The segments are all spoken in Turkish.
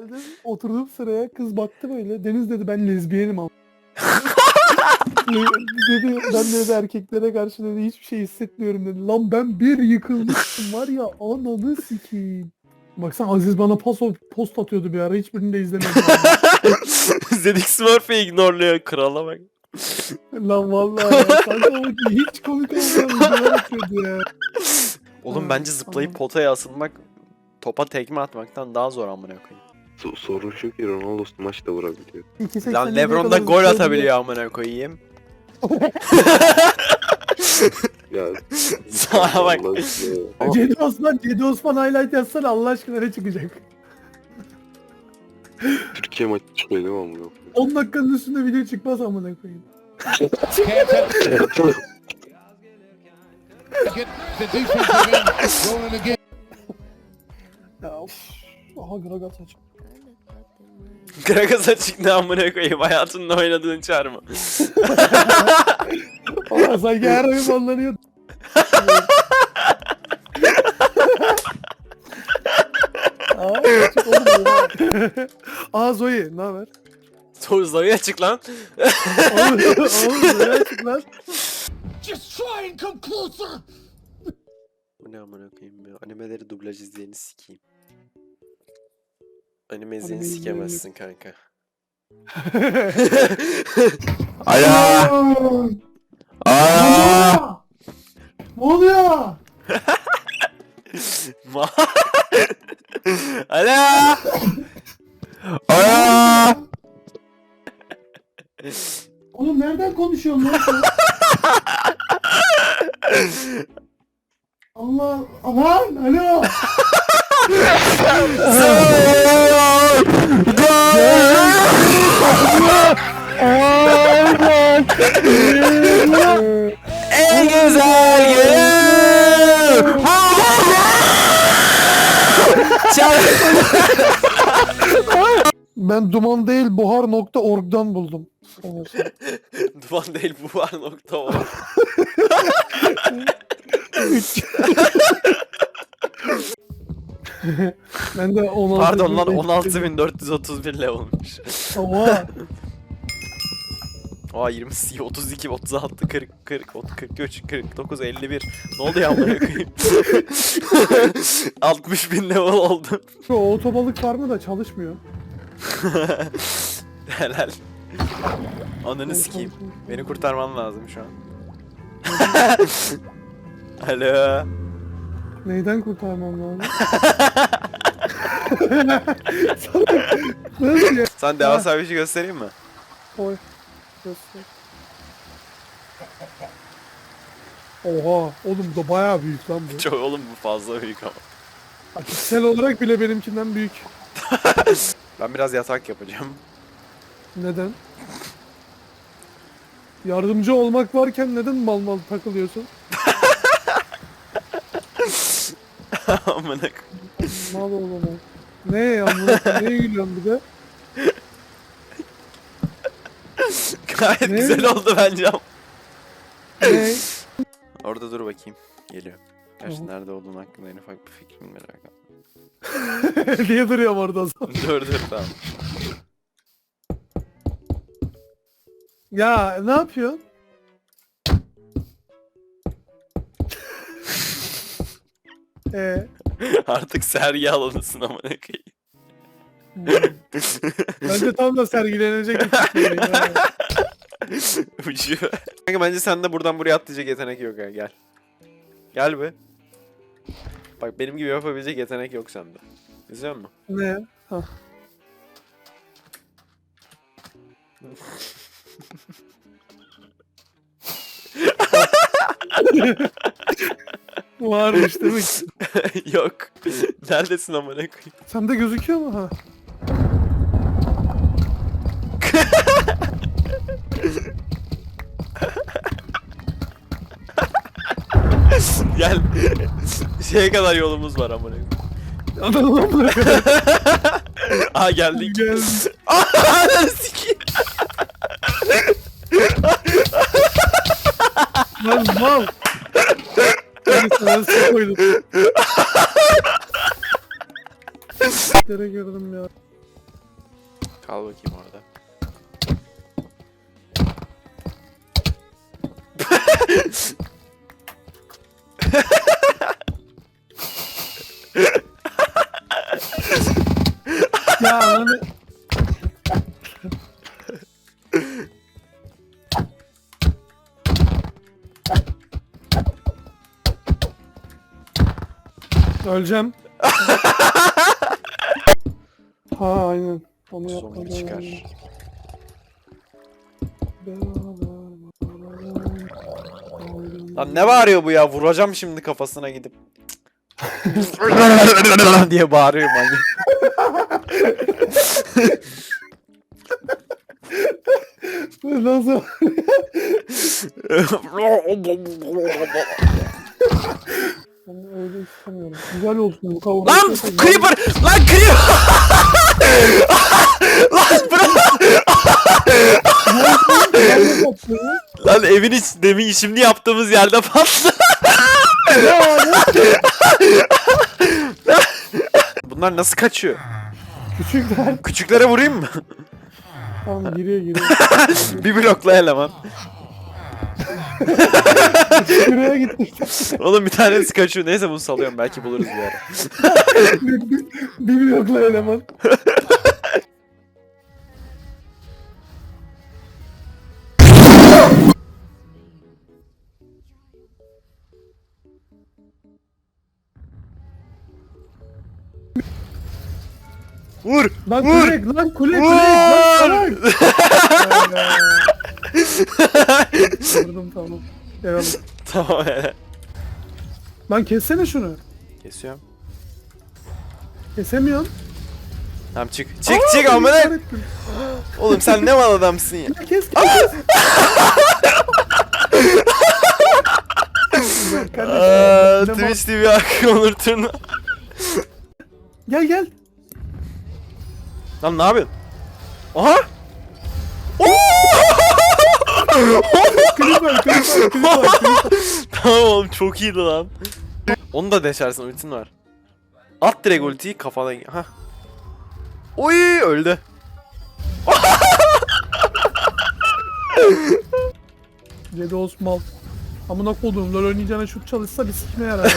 Geldim oturdum sıraya kız baktı böyle. Deniz dedi ben lezbiyenim ama. dedi ben dedi erkeklere karşı dedi hiçbir şey hissetmiyorum dedi. Lan ben bir yıkılmıştım var ya ananı sikeyim. Baksana Aziz bana pas post atıyordu bir ara hiçbirini de izlemedim. Zedik Smurf'ı ignorluyor krala bak. Lan vallahi ya. Kanka o hiç komik atıyordu ya. Oğlum bence zıplayıp potaya asılmak topa tekme atmaktan daha zor amına koyayım. So- sorun şu ki Ronaldo maçta vurabiliyor. 2.87'ye Lan Lebron da gol atabiliyor amına koyayım. Ya Sana bak. Allah aşkına ya. Cedi Osman, Cedi Osman highlight yazsana Allah aşkına ne çıkacak? Türkiye maçı çıkıyor değil mi amına koyayım? 10 dakikanın üstünde video çıkmaz amına koyayım. Get the defensive end rolling again. Ya of. Aha Gragas açık. Gragas açık ne amına koyayım hayatında oynadığın çar mı? Aa sanki her oyun banlanıyor. Aa açık oğlum ya. Aa Zoe ne haber? Zoe açık lan. Oğlum, oğlum Zoe açık lan. Just try and come closer. Bu ne amına koyayım ya? Animeleri dublaj izleyeni sikeyim. Anime izleyeni Anime sikemezsin kanka. Aa! Aa! Ne oluyor? Ma Ala! Aa! Oğlum nereden konuşuyorsun lan sen? Allah aman alo. En güzel gün! Ben duman değil buhar.org'dan buldum. Duman değil bu var nokta o. ben de 16 Pardon lan 16431 level'mış. Oha. Aa 20, 32, 36, 40, 40, 43, 49, 51. Ne oldu ya amına koyayım? 60 bin level oldum. Şu otobalık farmı da çalışmıyor. Helal. Ananı sikeyim. Beni kurtarman lazım şu an. Alo. Neyden kurtarmam lazım? Nasıl ya? Sen devasa bir şey göstereyim mi? Oy. Göster. Oha. Oğlum bu da bayağı büyük lan bu. Çok oğlum bu fazla büyük ama. Piksel olarak bile benimkinden büyük. Ben biraz yatak yapacağım. Neden? Yardımcı olmak varken neden mal mal takılıyorsun? Amına koyayım. Mal oğlum Ne ya bunu neye gülüyorsun bir de? Gayet Ne? güzel oldu bence ama. Ne? Orada dur bakayım. Geliyor. Gerçi Tamam. nerede olduğunu hakkında en ufak bir fikrim merak ettim. Diye duruyorum orada o zaman. dur dur tamam. Ya ne yapıyorsun? Ee, Artık sergi alanısın amına koyayım. bence tam da sergilenecek bir şey. ya. Ucu. Kanka bence sende buradan buraya atlayacak yetenek yok ha gel. Gel be. Bak benim gibi yapabilecek yetenek yok sende. İzliyor musun? Ne? Ha. Varmış demek. yok. Neredesin amına koyayım? Sende gözüküyor mu ha? Gel. Şeye kadar yolumuz var amına koyayım. Adamı bırak. Aa geldik. Gel. Ananı sikeyim. Lan mal. Su koydum. Tere gördüm ya. Kal bakayım orada. Öleceğim. ha aynen. Onu Zombi yapmadan çıkar. Lan ne bağırıyor bu ya? Vuracağım şimdi kafasına gidip. diye bağırıyor manyak. Nasıl? Ben öyle istemiyorum. Güzel olsun bu kavga. lan Creeper! Lan Creeper! lan bırak! Lan evin iç demin şimdi yaptığımız yerde patladı. Bunlar nasıl kaçıyor? Küçükler. Küçüklere vurayım mı? Tamam giriyor giriyor. bir blokla eleman. Şuraya gitti. Oğlum bir tanesi kaçıyor. Neyse bunu salıyorum. Belki buluruz bir ara. bir, blokla eleman. Vur! Lan Vur! kule, lan kule, kule, lan salak. Vurdum tamam. Eyvallah. Tamam hele. Lan kessene şunu. Kesiyorum. Kesemiyorum. Tamam çık. Çık çık amına. Kahrettim. Oğlum sen ne mal adamsın ya. Kes kes kes. Güzel, kardeşim. Aa, Ne mal- Twitch TV hakkı Onur Turna. Gel gel. Lan ne yapıyorsun? Aha! Klip var, klip var, klip var, klip var. tamam oğlum çok iyiydi lan. Onu da deşersin ultin var. At direkt ultiyi kafana. Ha. Oy öldü. Cedi Osmal. Amına koduğum lol oynayacağına şut çalışsa bir sikime yarar.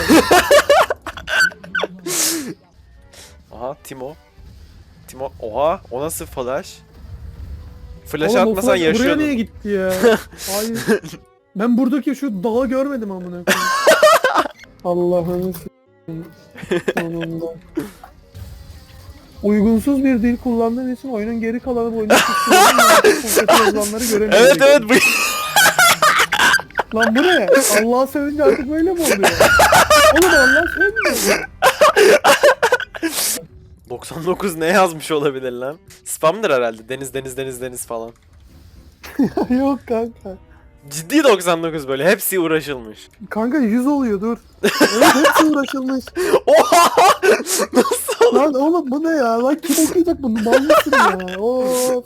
Aha Timo. Timo. Oha o nasıl flash? Flash Oğlum o atmasan flash Buraya niye gitti ya? Hayır. Ben buradaki şu dağı görmedim amına koyayım. Allah'ını s**eyim. Sonunda. Uygunsuz bir dil kullandığın için oyunun geri kalanı boyunca yazılanları göremeyeceksin. Evet evet bu. Lan bu ne? Allah'a sevince artık böyle mi oluyor? Oğlum Allah sevmiyor. 99 ne yazmış olabilir lan? Spamdır herhalde. Deniz deniz deniz deniz falan. Yok kanka. Ciddi 99 böyle. Hepsi uğraşılmış. Kanka 100 oluyor dur. Evet hepsi uğraşılmış. Oha! Nasıl? Lan oğlum bu ne ya? Lan kim okuyacak bunu? Mal mısın ya? Of.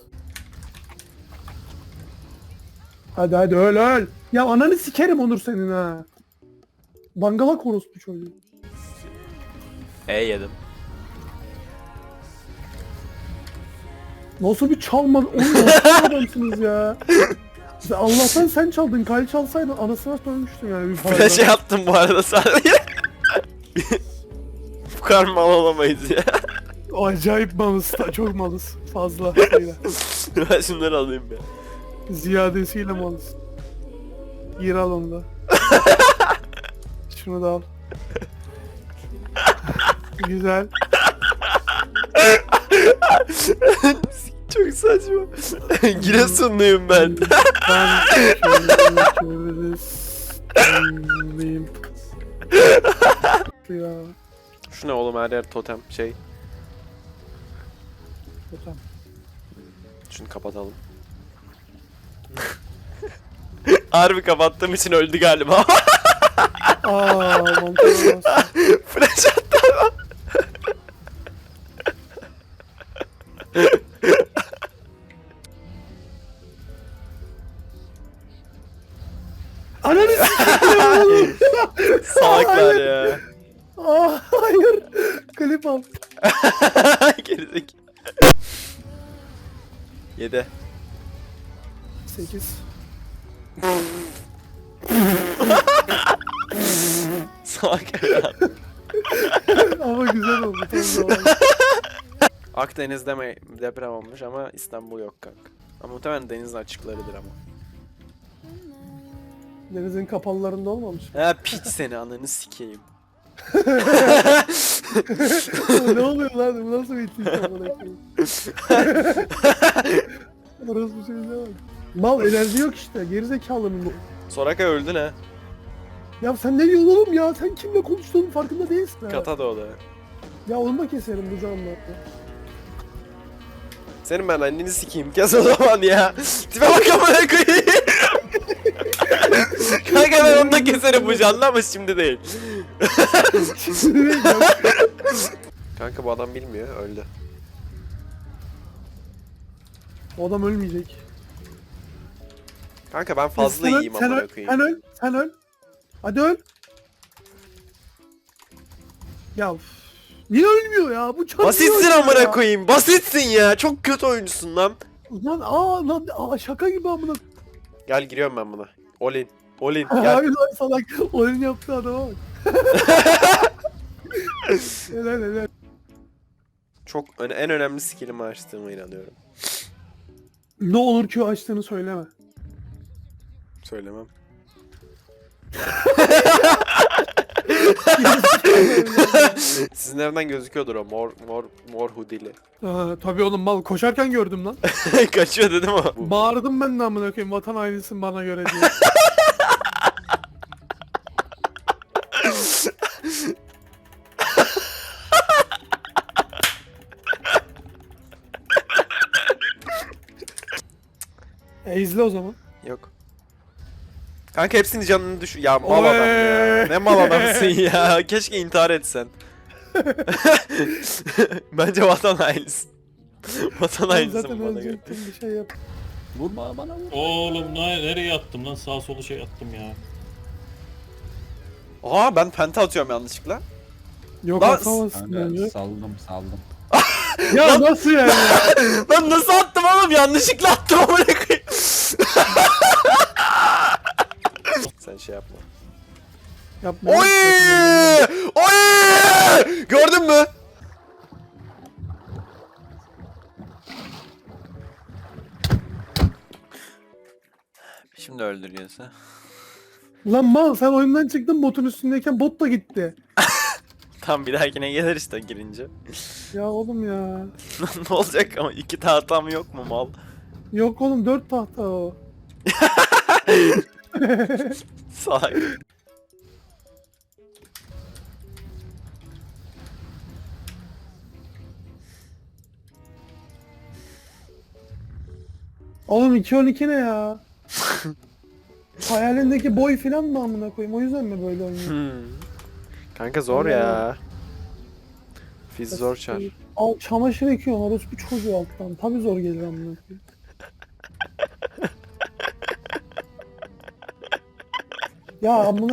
Hadi hadi öl öl. Ya ananı sikerim Onur senin ha. Bangala korospu çocuğu. E yedim. Nasıl bir çalma... Oğlum nasıl adamsınız ya? Ya Allah'tan sen çaldın. Kay çalsaydın anasına sövmüştün yani bir parça. Flash'e attım bu arada sadece. bu kadar mal olamayız ya. Acayip malız. da- Çok malız. Fazla. sayıda. ben şunları alayım ya. Ziyadesiyle malız. Gir al onu da. Şunu da al. Güzel. Çok saçma. Giresunluyum ben. Ben. Ya. Şu ne oğlum her yer totem şey. Tamam. Şunu kapatalım. Harbi kapattığım için öldü galiba. Aa. Flash attı Ananı s**eyim. Salaklar ya. Aa, hayır. Klip al. Gerizek. 7. 8. Salak. Ama güzel oldu. Tam zaman. Akdeniz'de deprem olmuş ama İstanbul yok kanka. Ama muhtemelen denizin açıklarıdır ama. Denizin kapalılarında olmamış. Ha piç seni ananı sikeyim. ne oluyor lan? Bu nasıl bir koyayım? Orası bir şey ne var? Mal enerji yok işte. Gerizekalının bu. Soraka öldü ne? Ya sen ne diyorsun oğlum ya? Sen kimle konuştuğunun farkında değilsin ha. Kata da o da. Ya onu da keserim bu canlı. Senin ben anneni sikeyim kes o zaman ya. Tipe bak amına koyayım. Kanka ben onu da keserim bu canlı ama şimdi değil. Kanka bu adam bilmiyor öldü. o adam ölmeyecek. Kanka ben fazla sen öl, iyiyim sen amına öl, koyayım. Sen öl, sen öl. Hadi öl. Ya üf, niye ölmüyor ya? Bu çok Basitsin amına koyayım. Basitsin ya. Çok kötü oyuncusun lan. Lan aa lan aa şaka gibi amına. Gel giriyorum ben buna. Olin. Olin gel. Abi lan salak oyun yaptı adama bak. helal helal. Çok öne- en önemli skillimi açtığıma inanıyorum. Ne olur ki açtığını söyleme. Söylemem. Sizin evden gözüküyordur o mor mor mor hoodie'li. Aa, tabii oğlum mal koşarken gördüm lan. Kaçıyor dedim o. Bağırdım ben de amına koyayım vatan hainisin bana göre diye. e izle o zaman. Yok. Kanka hepsini canını düş... Ya mal adam ya. Ne mal adamsın ya. Keşke intihar etsen. Bence vatan hainisin. vatan hainisin zaten bana göre. bir şey yap. Vurma bana vur. Oğlum ne, nereye attım lan? Sağ solu şey attım ya. Aa ben penta atıyorum yanlışlıkla. Yok Lan- atamazsın bence. Kanka saldım saldım. Ya nasıl yani ya? Ben nasıl attım oğlum? Yanlışlıkla attım amına koyayım. Sen şey yapma. Yapma. Oy! Oy! Gördün mü? Şimdi öldürüyorsa. Lan mal sen oyundan çıktın botun üstündeyken bot da gitti. Tam bir dahakine gelir işte girince. Ya oğlum ya. ne olacak ama iki tahtam yok mu mal? Yok oğlum dört tahta o. Salak. Oğlum 2-12 ne ya? Hayalindeki boy filan mı amına koyayım? O yüzden mi böyle oynuyor? Hmm. Kanka zor ya. Fiz zor çar. Al çamaşır yıkıyorsun orospu çocuğu alttan. Tabi zor gelir amına koyayım. Ya amına